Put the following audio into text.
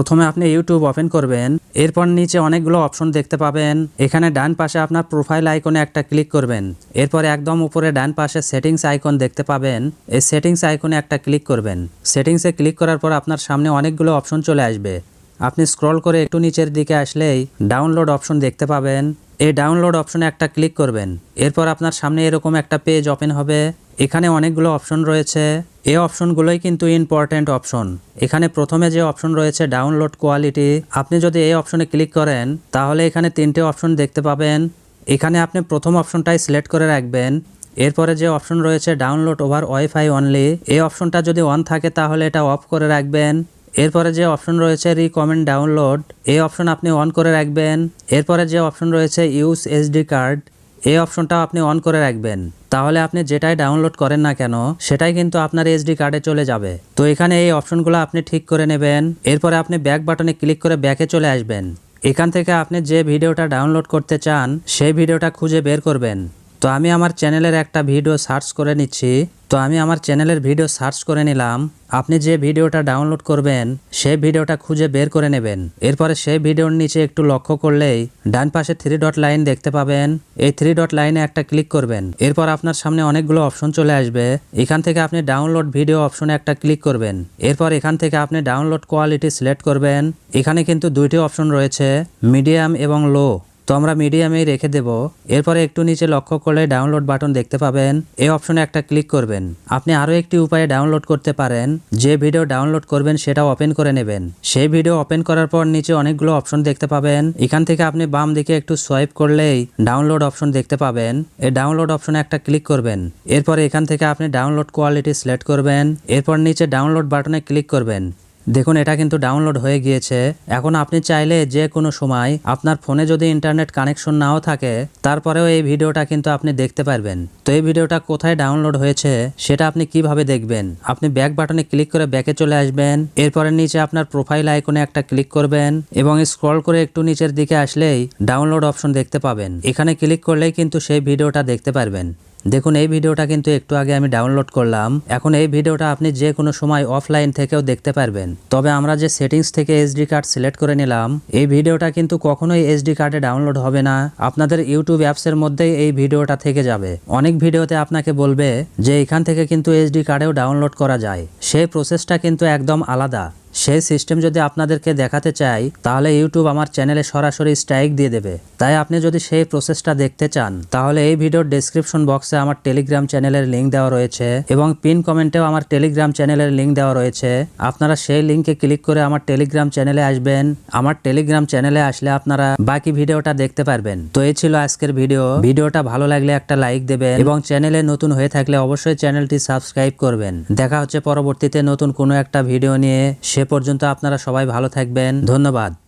প্রথমে আপনি YouTube open করবেন, এরপর নিচে অনেকগুলো অপশন দেখতে পাবেন। এখানে ডান পাশে আপনার প্রোফাইল আইকনে একটা ক্লিক করবেন। এরপর একদম উপরে ডান পাশে সেটিংস আইকন দেখতে পাবেন। এই সেটিংস আইকনে একটা ক্লিক করবেন। সেটিংসে ক্লিক করার পর আপনার সামনে অনেকগুলো অপশন চলে আসবে। আপনি স্ক্রল করে একটু নিচের দিকে আসলেই ডাউনলোড অপশন দেখতে পাবেন। এই ডাউনলোড অপশনে একটা ক্লিক করবেন। এরপর আপনার সামনে এরকম একটা পেজ ওপেন হবে। এখানে অনেকগুলো অপশন রয়েছে। এই অপশনগুলোই কিন্তু ইম্পর্ট্যান্ট অপশন এখানে প্রথমে যে অপশন রয়েছে ডাউনলোড কোয়ালিটি আপনি যদি এই অপশনে ক্লিক করেন, তাহলে এখানে তিনটে অপশন দেখতে পাবেন। এখানে আপনি প্রথম অপশনটাই সিলেক্ট করে রাখবেন। এরপরে যে অপশন রয়েছে ডাউনলোড ওভার ওয়াইফাই অনলি এই অপশনটা যদি অন থাকে, তাহলে এটা অফ করে রাখবেন। এরপরে যে অপশন রয়েছে রিকমেন্ড ডাউনলোড এই অপশন আপনি অন করে রাখবেন। এরপরে যে অপশন রয়েছে ইউজ এসডি কার্ড এই অপশনটাও আপনি অন করে রাখবেন। তাহলে আপনি যেটাই ডাউনলোড করেন না কেন, সেটাই কিন্তু আপনার এসডি কার্ডে চলে যাবে। তো এখানে এই অপশনগুলো আপনি ঠিক করে নেবেন। এরপরে আপনি ব্যাক বাটনে ক্লিক করে ব্যাকে চলে আসবেন। এখান থেকে আপনি যে ভিডিওটা ডাউনলোড করতে চান, সেই ভিডিওটা খুঁজে বের করবেন। তো আমি আমার চ্যানেলের একটা ভিডিও সার্চ করে নিচ্ছি। তো আমি আমার চ্যানেলের ভিডিও সার্চ করে নিলাম। আপনি যে ভিডিওটা ডাউনলোড করবেন, সেই ভিডিওটা খুঁজে বের করে নেবেন। এরপরে সেই ভিডিওর নিচে একটু লক্ষ্য করলেই ডান পাশে থ্রি ডট লাইন দেখতে পাবেন। এই থ্রি ডট লাইনে একটা ক্লিক করবেন। এরপর আপনার সামনে অনেকগুলো অপশন চলে আসবে। এখান থেকে আপনি ডাউনলোড ভিডিও অপশনে একটা ক্লিক করবেন। এরপর এখান থেকে আপনি ডাউনলোড কোয়ালিটি সিলেক্ট করবেন। এখানে কিন্তু দুইটি অপশন রয়েছে মিডিয়াম এবং লো তো আমরা মিডিয়ামেই রেখে দেব। এরপরে একটু নিচে লক্ষ্য করলে ডাউনলোড বাটন দেখতে পাবেন। এই অপশনে একটা ক্লিক করবেন। আপনি আরও একটি উপায়ে ডাউনলোড করতে পারেন। যে ভিডিও ডাউনলোড করবেন সেটা ওপেন করে নেবেন। সেই ভিডিও ওপেন করার পর নিচে অনেকগুলো অপশন দেখতে পাবেন। এখান থেকে আপনি বাম দিকে একটু সোয়াইপ করলেই ডাউনলোড অপশন দেখতে পাবেন। এই ডাউনলোড অপশনে একটা ক্লিক করবেন। এরপরে এখান থেকে আপনি ডাউনলোড কোয়ালিটি সিলেক্ট করবেন। এরপর নিচে ডাউনলোড বাটনে ক্লিক করবেন। দেখুন, এটা কিন্তু ডাউনলোড হয়ে গিয়েছে। এখন আপনি চাইলে যে কোনো সময় আপনার ফোনে যদি ইন্টারনেট কানেকশন নাও থাকে, তারপরেও এই ভিডিওটা কিন্তু আপনি দেখতে পারবেন। তো এই ভিডিওটা কোথায় ডাউনলোড হয়েছে, সেটা আপনি কীভাবে দেখবেন? আপনি ব্যাক বাটনে ক্লিক করে ব্যাকে চলে আসবেন। এরপরে নিচে আপনার প্রোফাইল আইকনে একটা ক্লিক করবেন এবং স্ক্রল করে একটু নিচের দিকে আসলেই ডাউনলোড অপশন দেখতে পাবেন। এখানে ক্লিক করলেই কিন্তু সেই ভিডিওটা দেখতে পারবেন। দেখুন, এই ভিডিওটা কিন্তু একটু আগে আমি ডাউনলোড করলাম। এখন এই ভিডিওটা আপনি যে কোনো সময় অফলাইন থেকেও দেখতে পারবেন। তবে আমরা যে সেটিংস থেকে এসডি কার্ড সিলেক্ট করে নিলাম, এই ভিডিওটা কিন্তু কখনোই এসডি কার্ডে ডাউনলোড হবে না। আপনাদের ইউটিউব অ্যাপসের মধ্যেই এই ভিডিওটা থেকে যাবে। অনেক ভিডিওতে আপনাকে বলবে যে এখান থেকে কিন্তু এসডি কার্ডেও ডাউনলোড করা যায়। সেই প্রসেসটা কিন্তু একদম আলাদা। সেই সিস্টেম যদি আপনাদেরকে দেখাতে চাই, তাহলে ইউটিউব আমার চ্যানেলে সরাসরি স্ট্রাইক দিয়ে দেবে। তাই আপনি যদি সেই প্রসেসটা দেখতে চান, তাহলে এই ভিডিওর ডেসক্রিপশন বক্সে আমার টেলিগ্রাম চ্যানেলের লিঙ্ক দেওয়া রয়েছে এবং পিন কমেন্টেও আমার টেলিগ্রাম চ্যানেলের লিঙ্ক দেওয়া রয়েছে। আপনারা সেই লিঙ্কে ক্লিক করে আমার টেলিগ্রাম চ্যানেলে আসবেন। আমার টেলিগ্রাম চ্যানেলে আসলে আপনারা বাকি ভিডিওটা দেখতে পারবেন। তো এই ছিল আজকের ভিডিও। ভিডিওটা ভালো লাগলে একটা লাইক দেবেন এবং চ্যানেলে নতুন হয়ে থাকলে অবশ্যই চ্যানেলটি সাবস্ক্রাইব করবেন। দেখা হচ্ছে পরবর্তীতে নতুন কোনো একটা ভিডিও নিয়ে। সে পর্যন্ত আপনারা সবাই ভালো থাকবেন। ধন্যবাদ।